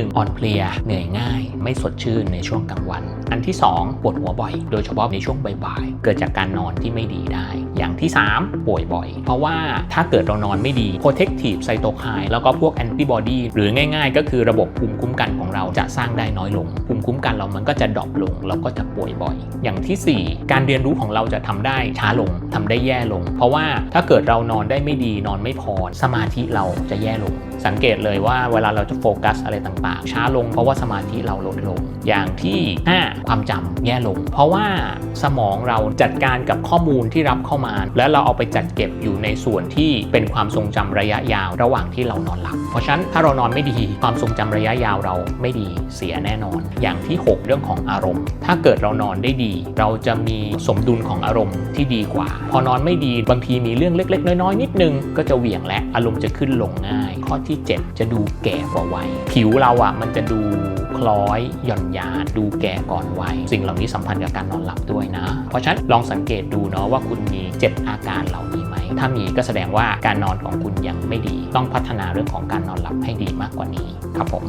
1อ่อนเพลียเหนื่อยง่าย ไม่สดชื่นในช่วงกลางวัน อันที่ 2 ปวดหัวบ่อย โดยเฉพาะในช่วงบ่ายๆ เกิดจากการนอนที่ไม่ดีได้ อย่างที่ 3 ป่วยบ่อย เพราะว่าถ้าเกิดเรานอนไม่ดี protective cytokine แล้วก็พวก antibody หรือง่ายๆ ก็คือระบบภูมิคุ้มกันของเราจะสร้างได้น้อยลง ภูมิคุ้มกันเรามันก็จะดรอปลง แล้วก็จะป่วยบ่อย อย่างทีสี่4 การเรียนรู้ของเราจะทำได้ช้าลงทำได้แย่ลง เพราะว่าถ้าเกิดเรานอนได้ไม่ดีนอนไม่พอสมาธิเราจะแย่ลง สังเกตเลยว่าเวลาเราจะโฟกัสอะไรต่างๆ ช้าลงเพราะว่าสมาธิเราลดลง อย่างที่ 5 ความจำแย่ลง เพราะว่าสมองเราจัดการกับข้อมูลที่รับเข้ามา แล้วเราเอาไปจัดเก็บอยู่ในส่วนที่เป็นความทรงจำระยะยาวระหว่างที่เรานอนหลับ เพราะฉะนั้นถ้าเรานอนไม่ดีความทรงจำระยะยาวเราไม่ดีเสียแน่นอน อย่างที่ 6 เรื่องของอารมณ์ ถ้าเกิดเรานอนได้ดี เราจะมีสมดุลของอารมณ์ที่ดีกว่า พอนอนไม่ดีบางทีมีเรื่องเล็ก ๆ น้อยๆนิดนึงก็จะเหวี่ยงและอารมณ์จะขึ้นลงง่าย ข้อที่ 7 จะดูแก่กว่าวัยผิวเราอะมันจะดูคล้อยหย่อนยานดูแก่ก่อนวัยสิ่งเหล่านี้สัมพันธ์กับการนอนหลับด้วยนะ เพราะฉะนั้นลองสังเกตดูเนาะว่าคุณมี 7 อาการเหล่านี้ไหม ถ้ามีก็แสดงว่าการนอนของคุณยังไม่ดี ต้องพัฒนาเรื่องของการนอนหลับให้ดีมากกว่านี้ครับผม